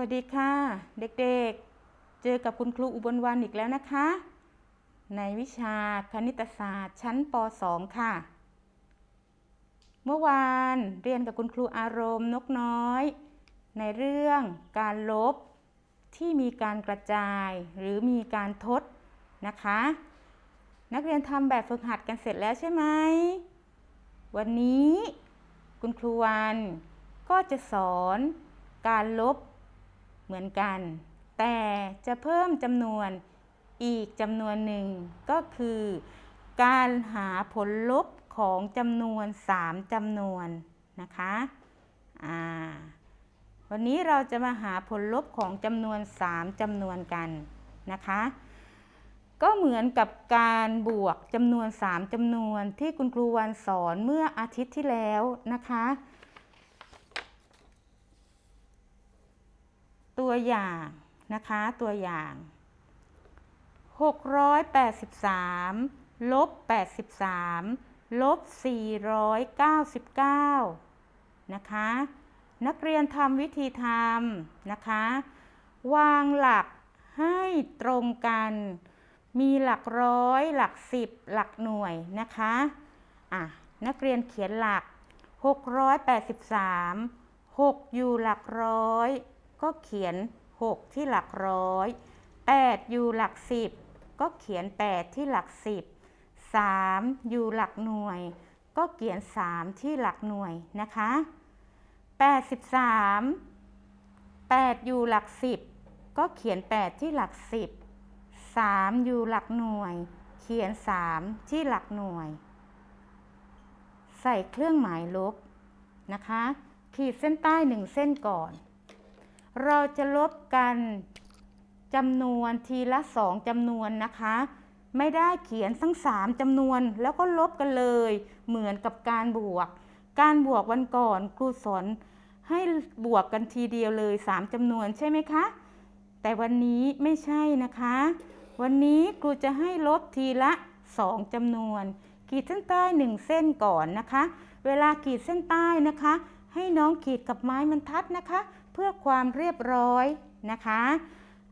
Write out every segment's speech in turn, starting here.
วัสดีค่ะ เด็กๆ เจอกับคุณครูอุบลวรรณอีกแล้วนะคะ ในวิชาคณิตศาสตร์ชั้นป .2 ค่ะ เมื่อวานเรียนกับคุณครูอารมณ์นกน้อย ในเรื่องการลบที่มีการกระจายหรือมีการทดนะคะ นักเรียนทำแบบฝึกหัดกันเสร็จแล้วใช่ไหม วันนี้คุณครูวันก็จะสอนการลบ เหมือนกัน แต่จะเพิ่มจำนวนอีกจำนวนหนึ่งก็คือ การหาผลลบของจำนวน 3จำนวนนะคะวันนี้เราจะมาหาผลลบของจำนวน 3จำนวนกันนะคะ ก็เหมือนกับการบวกจำนวน 3จำนวนที่คุณครูวันสอนเมื่ออาทิตย์ที่แล้วนะคะ ตัวอย่างนะคะตัวอย่าง 683ลบ83ลบ499 นะคะ นักเรียนทำวิธีทำนะคะ วางหลักให้ตรงกัน มีหลักร้อย หลักสิบ หลักหน่วยนะคะอะนักเรียนเขียนหลัก 683 6 อยู่หลักร้อย ก็เขียน 6 ที่หลักร้อย 8 อยู่หลักสิบก็เขียน 8 ที่หลักสิบ3อยู่หลักหน่วย ก็เขียน 3 ที่หลักหน่วยนะคะ 83 8 อยู่หลักสิบก็เขียน 8 ที่หลักสิบ3อยู่หลักหน่วย เขียน 3 ที่หลักหน่วย ใส่เครื่องหมายลบนะคะ ขีดเส้นใต้หนึ่งเส้นก่อน เราจะลบกันจำนวนทีละสองจำนวนนะคะ ไม่ได้เขียนทั้งสามจำนวนแล้วก็ลบกันเลย เหมือนกับการบวก การบวกวันก่อนครูสอนให้บวกกันทีเดียวเลยสามจำนวนใช่ไหมคะ แต่วันนี้ไม่ใช่นะคะ วันนี้ครูจะให้ลบทีละสองจำนวน ขีดเส้นใต้หนึ่งเส้นก่อนนะคะ เวลาขีดเส้นใต้นะคะ ให้น้องขีดกับไม้บรรทัดนะคะ เพื่อความเรียบร้อยนะคะ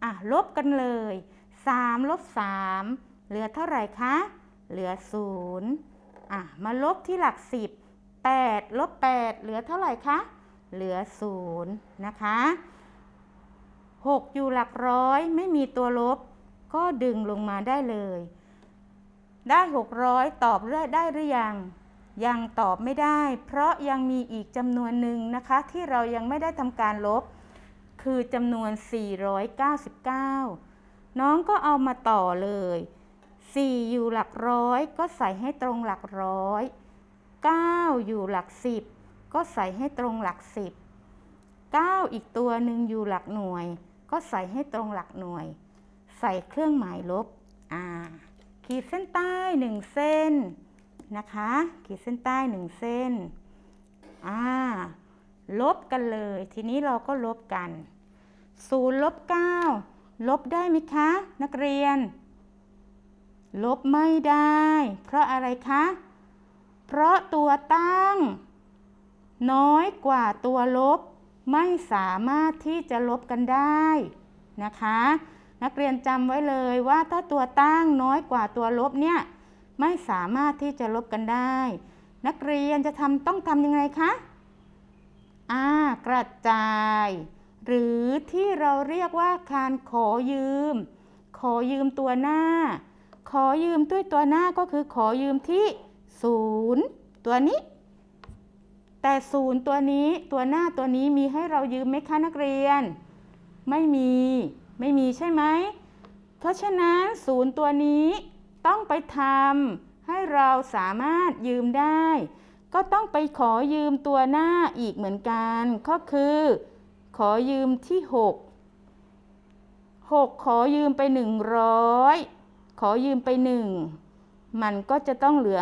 อะลบกันเลย3ลบ3เหลือเท่าไหร่คะ เหลือ0อะมาลบที่หลัก 10 8ลบ8เหลือเท่าไหร่คะ เหลือ0นะคะ6อยู่หลักร้อยไม่มีตัวลบ ก็ดึงลงมาได้เลย ได้ 600 ตอบได้ได้หรือยัง ยังตอบไม่ได้ เพราะยังมีอีกจำนวนหนึ่งนะคะ ที่เรายังไม่ได้ทำการลบ คือจำนวน 499 น้องก็เอามาต่อเลย 4 อยู่หลักร้อย ก็ใส่ให้ตรงหลักร้อย 9 อยู่หลัก 10 ก็ใส่ให้ตรงหลัก 10 9 อีกตัวหนึ่งอยู่หลักหน่วย ก็ใส่ให้ตรงหลักหน่วย ใส่เครื่องหมายลบ อ่า ขีดเส้นใต้หนึ่งเส้น นะคะ ขีดเส้นใต้หนึ่งเส้น อ่า ลบกันเลย ทีนี้เราก็ลบกัน0ลบ9ลบได้ไหมคะ นักเรียน ลบไม่ได้ เพราะอะไรคะ เพราะตัวตั้ง น้อยกว่าตัวลบ ไม่สามารถที่จะลบกันได้นะคะ นักเรียนจำไว้เลยว่าถ้าตัวตั้งน้อยกว่าตัวลบเนี่ย ไม่สามารถที่จะลบกันได้ นักเรียนจะทำต้องทำยังไงคะอ่ากระจาย หรือที่เราเรียกว่าการขอยืม ขอยืมตัวหน้า ขอยืมด้วยตัวหน้าก็คือขอยืมที่ศูนย์ตัวนี้ แต่ศูนย์ตัวนี้ตัวหน้าตัวนี้มีให้เรายืมไหมคะนักเรียน ไม่มี ไม่มีใช่ไหม เพราะฉะนั้นศูนย์ตัวนี้ ต้องไปทำให้เราสามารถยืมได้ ก็ต้องไปขอยืมตัวหน้าอีกเหมือนกัน ก็คือ ขอยืมที่ 6 6 ขอยืมไป 100 ขอยืมไป 1 มันก็จะต้องเหลือ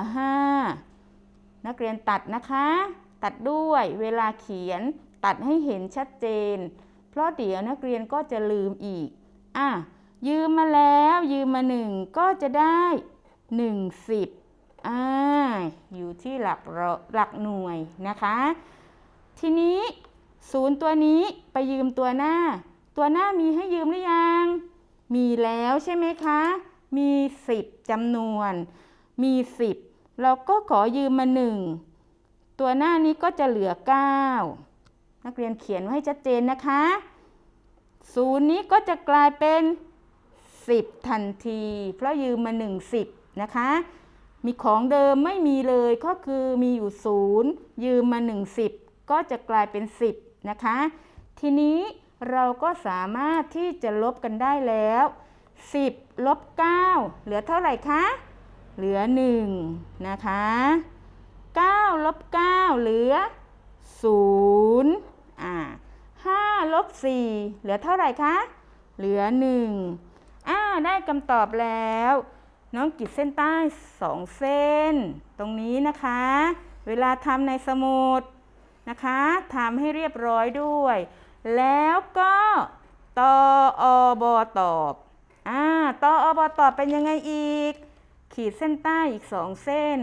5 นักเรียนตัดนะคะ ตัดด้วยเวลาเขียนตัดให้เห็นชัดเจน เพราะเดี๋ยวนักเรียนก็จะลืมอีกอะ ยืมมาแล้วยืมมาหนึ่งก็จะได้หนึ่งสิบอ่าอยู่ที่หลักร้อยหลักหน่วยนะคะ ทีนี้ศูนย์ตัวนี้ไปยืมตัวหน้า ตัวหน้ามีให้ยืมหรือยัง มีแล้วใช่ไหมคะ มี10จำนวน มี10เราก็ขอยืมมา1ตัวหน้านี้ก็จะเหลือ 9 นักเรียนเขียนไว้ให้ชัดเจนนะคะศูนย์นี้ก็จะกลายเป็น 10 ทันที เพราะยืมมา1 10นะคะ มีของเดิมไม่มีเลยก็คือมีอยู่ 0 ยืมมา1 10 ก็จะกลายเป็น 10 นะคะ ทีนี้เราก็สามารถที่จะลบกันได้แล้ว 10 ลบ 9 เหลือเท่าไหร่คะ เหลือ 1 นะคะ 9 ลบ 9 เหลือ 0 อ่า5ลบ4เหลือเท่าไหร่คะ เหลือ 1 อ่าได้คำตอบแล้ว น้องกิดเส้นใต้2เส้น ตรงนี้นะคะ เวลาทำในสมุดนะคะทำให้เรียบร้อยด้วย แล้วก็ตออบตอบอ่าตออบตอบเป็นยังไงอีก ขีดเส้นใต้อีก2เส้น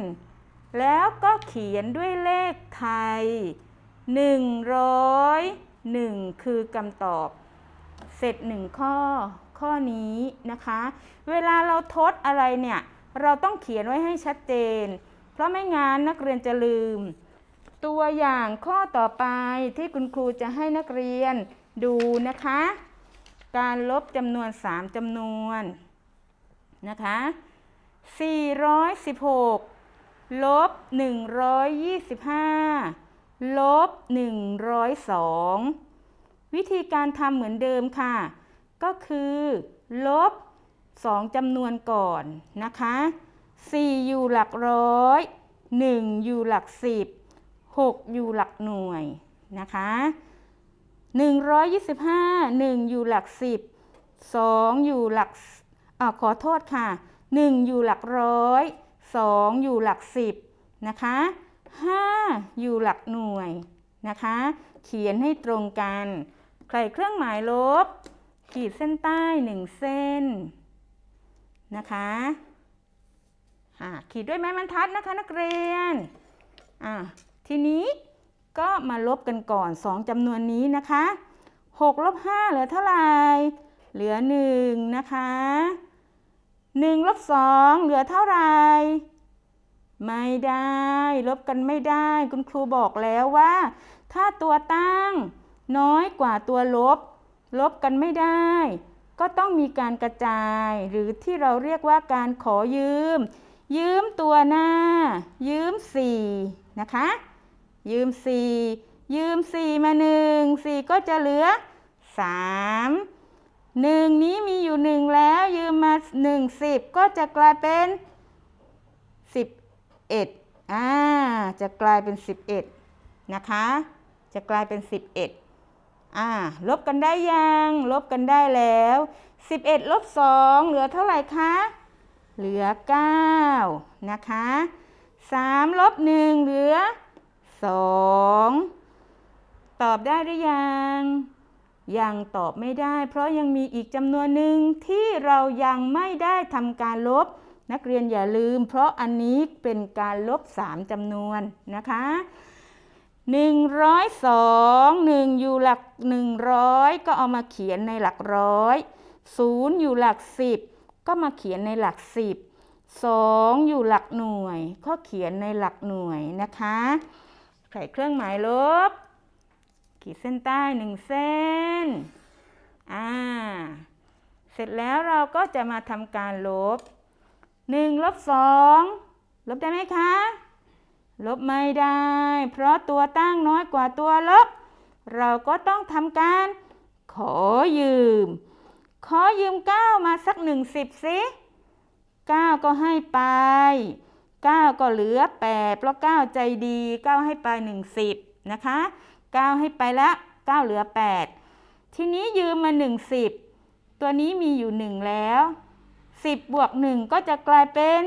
แล้วก็เขียนด้วยเลขไทย 101 คือคำตอบ เสร็จหนึ่งข้อ ข้อนี้นะคะ เวลาเราทดอะไรเนี่ย เราต้องเขียนไว้ให้ชัดเจน เพราะไม่งั้นนักเรียนจะลืม ตัวอย่างข้อต่อไปที่คุณครูจะให้นักเรียนดูนะคะ การลบจำนวน 3จำนวนนะคะ 416 ลบ 125 ลบ 102 วิธีการทำเหมือนเดิมค่ะ ก็คือ ลบ 2จำนวนก่อนนะคะ 4 อยู่หลักร้อย 1 อยู่หลัก 10 6 อยู่หลักหน่วยนะคะ125 1 อยู่หลัก 10 2 อยู่หลักอ่าขอโทษค่ะ 1 อยู่หลักร้อย 2 อยู่หลัก 10 นะคะ 5 อยู่หลักหน่วยนะคะ เขียนให้ตรงกันใส่เครื่องหมายลบ ขีดเส้นใต้1เส้นนะคะขีดด้วยไม้บรรทัดนะคะนักเรียนทีนี้ก็มาลบกันก่อน 2จำนวนนี้นะคะ6ลบ5เหลือเท่าไหร่ เหลือ 1 นะคะ1ลบ2เหลือเท่าไหร่ ไม่ได้ ลบกันไม่ได้ คุณครูบอกแล้วว่า ถ้าตัวตั้งน้อยกว่าตัวลบ ลบกันไม่ได้ ก็ต้องมีการกระจาย หรือที่เราเรียกว่าการขอยืม ยืมตัวหน้า ยืม4นะคะ ยืม 4 ยืม 4 มา 1 4 ก็จะเหลือ 3 1 นี้มีอยู่ 1 แล้วยืมมา 1 10 ก็จะกลายเป็น 11อ่าจะกลายเป็น 11 นะคะ จะกลายเป็น 11 อ่าลบกันได้ยัง ลบกันได้แล้ว 11ลบ2เหลือเท่าไหร่คะ เหลือ 9 นะคะ3ลบ1เหลือ 2 ตอบได้หรือยัง ยังตอบไม่ได้ เพราะยังมีอีกจำนวนหนึ่งที่เรายังไม่ได้ทำการลบ นักเรียนอย่าลืม เพราะอันนี้เป็นการลบ 3จำนวนนะคะ 102 1อยู่หลัก100ก็เอามาเขียนในหลักร้อย0อยู่หลัก10ก็มาเขียนในหลัก10 2อยู่หลักหน่วย ก็เขียนในหลักหน่วยนะคะใส่เครื่องหมายลบ ขีดเส้นใต้หนึ่งเส้นอ่าเสร็จแล้วเราก็จะมาทำการลบ1ลบ2ลบได้ไหมคะ ลบไม่ได้ เพราะตัวตั้งน้อยกว่าตัวลบ เราก็ต้องทำการ ขอยืม ขอยืม 9 มาสักหนึ่งสิบสิ9ก็ให้ไป 9 ก็เหลือ 8 เพราะ 9 ใจดี 9 ให้ไป1 0นะคะ 9 ให้ไปแล้ว9เหลือ 8 ทีนี้ยืมมา 1 10 ตัวนี้มีอยู่ 1 แล้ว 10 บวก 1 ก็จะกลายเป็น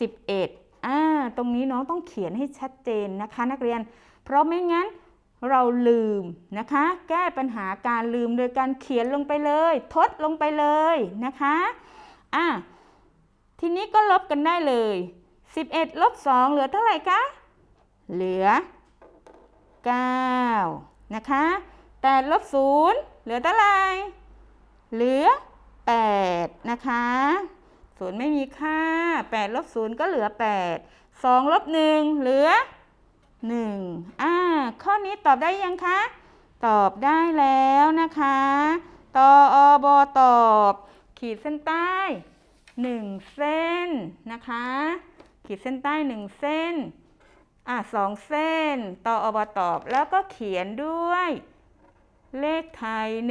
11 อ่าตรงนี้น้องต้องเขียนให้ชัดเจนนะคะ นักเรียน เพราะไม่งั้นเราลืมนะคะ แก้ปัญหาการลืมโดยการเขียนลงไปเลย ทดลงไปเลยนะคะอะทีนี้ก็ลบกันได้เลย 11ลบ2เหลือเท่าไหร่คะ เหลือ 9 นะคะ8ลบ0ลือเท่าไหร่ เหลือ 8 นะคะ ศูนย์ไม่มีค่า8ลบ0ก็เหลือ8 2ลบ1เหลือ1อ่าข้อนี้ตอบได้ยังคะ ตอบได้แล้วนะคะตออบตอบ ขีดเส้นใต้1เส้นนะคะ ขีดเส้นใต้1เส้นอะสองเส้นตออบตอบแล้วก็เขียนด้วย เลขไทย189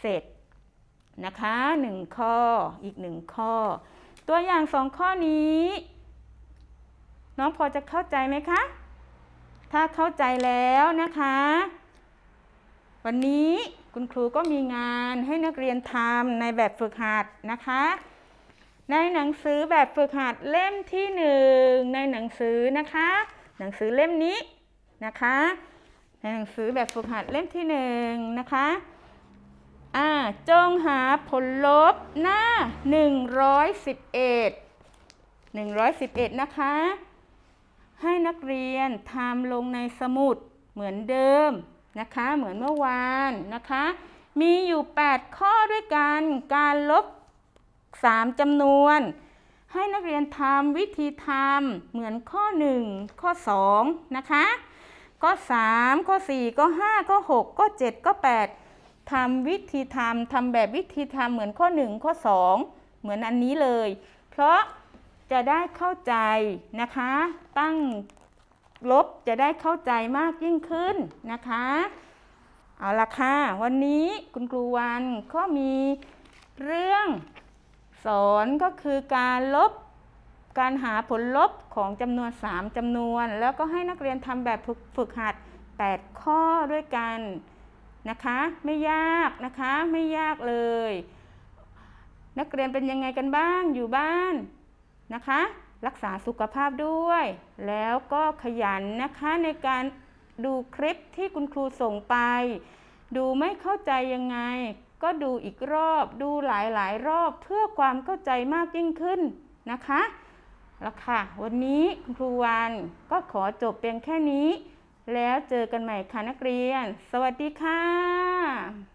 เสร็จ นะคะหนึ่งข้ออีกหนึ่งข้อ ตัวอย่างสองข้อนี้ น้องพอจะเข้าใจไหมคะ ถ้าเข้าใจแล้วนะคะ วันนี้คุณครูก็มีงานให้นักเรียนทำในแบบฝึกหัดนะคะ ในหนังสือแบบฝึกหัดเล่มที่หนึ่งในหนังสือนะคะ หนังสือเล่มนี้นะคะ ในหนังสือแบบฝึกหัดเล่มที่หนึ่งนะคะ อ่าจงหาผลลบหน้า 111 111 นะคะ ให้นักเรียนทำลงในสมุดเหมือนเดิมนะคะ เหมือนเมื่อวานนะคะ มีอยู่ 8 ข้อด้วยกัน การลบ 3จำนวน ให้นักเรียนทำวิธีทำเหมือนข้อ 1 ข้อ 2 นะคะ ข้อ 3 ข้อ 4 ข้อ 5 ข้อ 6 ข้อ 7 ข้อ 8 ทำวิธีทำทำแบบวิธีทำเหมือนข้อ 1 ข้อ 2 เหมือนอันนี้เลย เพราะจะได้เข้าใจนะคะ ตั้งลบจะได้เข้าใจมากยิ่งขึ้นนะคะ เอาละค่ะ วันนี้คุณครูวันก็มีเรื่องสอนก็คือการลบการหาผลลบของจำนวน 3จำนวน แล้วก็ให้นักเรียนทำแบบฝึกฝึกหัด 8 ข้อด้วยกัน นะคะ ไม่ยากนะคะไม่ยากเลย นักเรียนเป็นยังไงกันบ้างอยู่บ้านนะคะ รักษาสุขภาพด้วย แล้วก็ขยันนะคะในการดูคลิปที่คุณครูส่งไป ดูไม่เข้าใจยังไง ก็ดูอีกรอบดูหลายๆ รอบเพื่อความเข้าใจมากยิ่งขึ้นนะคะแล้วค่ะ วันนี้คุณครูวันก็ขอจบเพียงแค่นี้ แล้วเจอกันใหม่ค่ะนักเรียน สวัสดีค่ะ